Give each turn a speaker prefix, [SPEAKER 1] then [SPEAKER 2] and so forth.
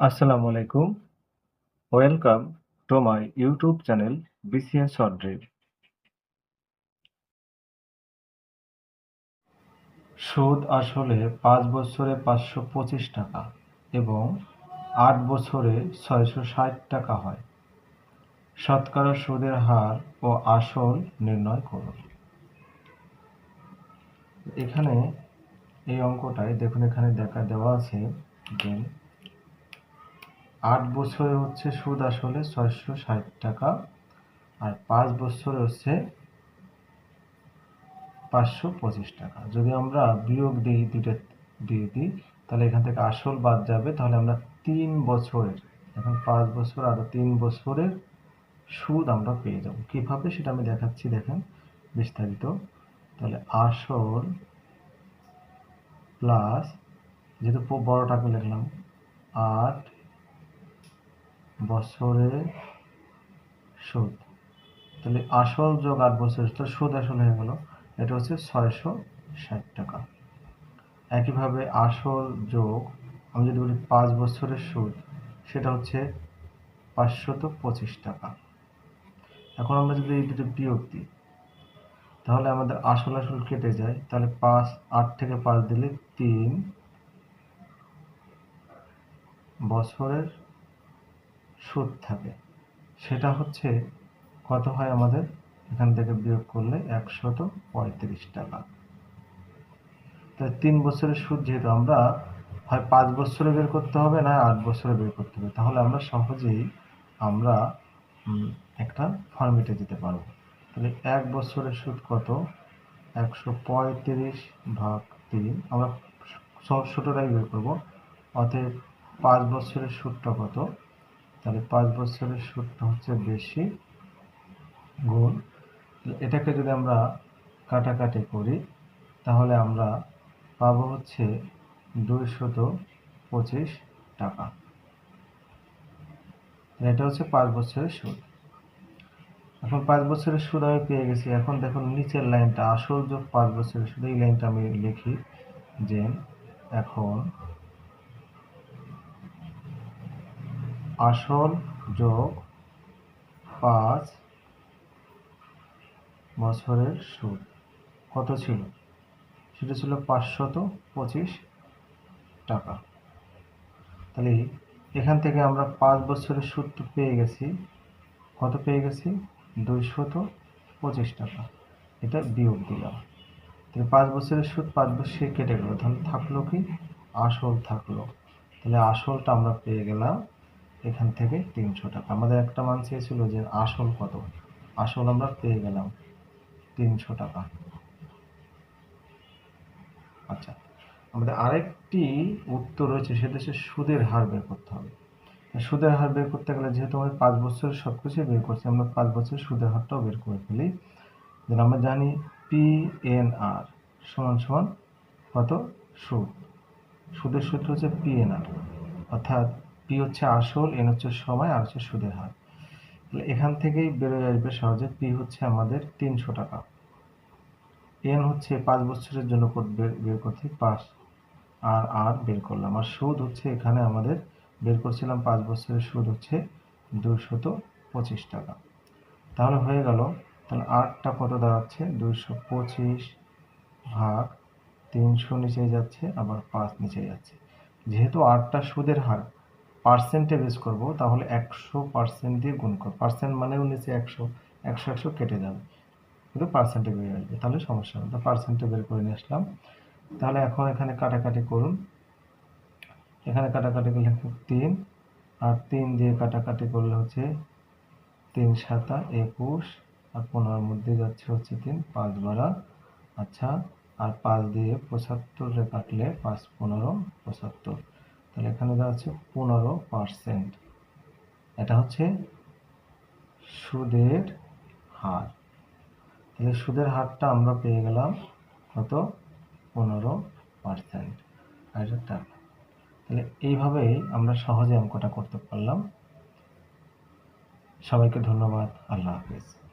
[SPEAKER 1] আসসালামু আলাইকুম। Welcome to my YouTube channel BCS short drill সুদ আসলে পাঁচ বছরে পাঁচশো পঁচিশ টাকা এবং আট বছরে ছয়শো ষাট টাকা হয়। শতকরা সুদের হার ও আসল নির্ণয় করুন। এখানে এই অঙ্কটায় দেখুন, এখানে দেখা দেওয়া আছে যে আট বছরে হচ্ছে সুদ আসলে ছয়শো ষাট টাকা আর পাঁচ বছরে হচ্ছে পাঁচশো পঁচিশ টাকা। যদি আমরা বিয়োগ দিই দুইটা দিয়ে দিই, তাহলে এখান থেকে আসল বাদ যাবে। তাহলে আমরা তিন বছরের, এখন পাঁচ বছর আর তিন বছরের সুদ আমরা পেয়ে যাব। কীভাবে সেটা আমি দেখাচ্ছি, দেখেন বিস্তারিত। তাহলে আসল প্লাস, যেহেতু বড় টাকা লিখলাম, আট বছরে সুদ। তাহলে আসল যোগ আট বছরের তো সুদ আসল হয়ে গেল, এটা হচ্ছে ছয়শো ষাট টাকা। একইভাবে আসল যোগ, আমি যদি বলি পাঁচ বছরের সুদ, সেটা হচ্ছে পাঁচশত পঁচিশ টাকা। এখন আমরা যদি এই দুটো বিয়োগ দিই, তাহলে আমাদের আসল আসল কেটে যায়, তাহলে পাঁচ, আট থেকে পাঁচ দিলে তিন বছরের সুদ থাকে। সেটা হচ্ছে কত হয় আমাদের? এখান থেকে বিয়োগ করলে একশত পঁয়ত্রিশ টাকা। তাই তিন বছরের সুদ যেহেতু আমরা, হয় পাঁচ বছরে বের করতে হবে না আট বছরে বের করতে হবে? তাহলে আমরা সহজেই আমরা একটা ফর্মেটে দিতে পারব। তাহলে এক বছরের সুদ কত? একশো পঁয়ত্রিশ ভাগ তিন। আমরা সব ছোটোটাই বের করব। অতএব পাঁচ বছরের সুদটা কত? তাহলে পাঁচ বছরের সুদটা হচ্ছে বেশি গুণ। এটাকে যদি আমরা কাটাকাটি করি, তাহলে আমরা পাবো হচ্ছে দুইশত পঁচিশ টাকা। এটা হচ্ছে পাঁচ বছরের সুদ। এখন পাঁচ বছরের সুদ আমি পেয়ে গেছি। এখন দেখুন, নিচের লাইনটা, আসল যোগ পাঁচ বছরের সুদ, এই লাইনটা আমি লিখি যে এখন আসল যোগ পাঁচ বছরের সুদ। কত ছিল? সেটা ছিল পাঁচশত পঁচিশ টাকা। তাহলে এখান থেকে আমরা পাঁচ বছরের সুদ পেয়ে গেছি। কত পেয়ে গেছি? দুইশত পঁচিশ টাকা। এটা বিয়োগ দিলাম। তাহলে পাঁচ বছরের সুদ পাঁচ বছর কেটে গেল। তাহলে থাকল কি? আসল থাকল। তাহলে আসলটা আমরা পেয়ে গেলাম এখান থেকে তিনশো টাকা। আমাদের একটা মান চেয়েছিল যে আসল কত? আসল আমরা পেয়ে গেলাম তিনশো টাকা। আচ্ছা আমাদের আরেকটি উত্তর রয়েছে, সেটা হচ্ছে সুদের হার বের করতে হবে। সুদের হার বের করতে গেলে যেহেতু আমি পাঁচ বছরের সব কিছু বের করছি, আমরা পাঁচ বছরের সুদের হারটাও বের করে ফেলি। যেন আমরা জানি পি এন আর সমান সমান কত? সুদ। সুদের সূত্র হচ্ছে পি এন আর, অর্থাৎ পি হচ্ছে আসল এন হচ্ছে সময়, আর হচ্ছে সুদের হার। তাহলে এখান থেকেই বেরোয় আসবে সহজে পি হচ্ছে আমাদের তিনশো টাকা। এন হচ্ছে পাঁচ বছরের জন্য বের করছি, পাঁচ। আর আর বের করলাম। আর সুদ হচ্ছে এখানে আমাদের, বের করছিলাম পাঁচ বছরের সুদ হচ্ছে দুশত পঁচিশ টাকা। তাহলে হয়ে গেল, তাহলে আটটা কত দাঁড়াচ্ছে? দুইশো পঁচিশ ভাগ তিনশো নিচে যাচ্ছে, আবার পাঁচ নিচে যাচ্ছে। যেহেতু আটটা সুদের হার পার্সেন্টে বেস করব, তাহলে একশো পার্সেন্ট দিয়ে গুণ করব। পার্সেন্ট মানেও নিচে একশো একশো একশো কেটে যাবে। কিন্তু পার্সেন্টে বেরিয়ে আসবে, তাহলে সমস্যা হবে তো পার্সেন্টে বের করে নিয়ে আসলাম। তাহলে এখন এখানে কাটাকাটি করুন। এখানে কাটাকাটি করলে তিন, আর তিন দিয়ে কাটাকাটি করলে হচ্ছে তিন সাতা একুশ, আর পনেরোর মধ্যে যাচ্ছে হচ্ছে তিন, পাঁচ বারা। আচ্ছা আর পাঁচ দিয়ে পঁচাত্তরে কাটলে পাঁচ পনেরো, পঁচাত্তর। তাহলে এখানে দেওয়া আছে পনেরো পার্সেন্ট। এটা হচ্ছে সুদের হার। তাহলে সুদের হারটা আমরা পেয়ে গেলাম কত? পনেরো পার্সেন্ট। হাজার টাকা তাহলে এইভাবেই আমরা সহজে অঙ্কটা করতে পারলাম। সবাইকে ধন্যবাদ। আল্লাহ হাফিজ।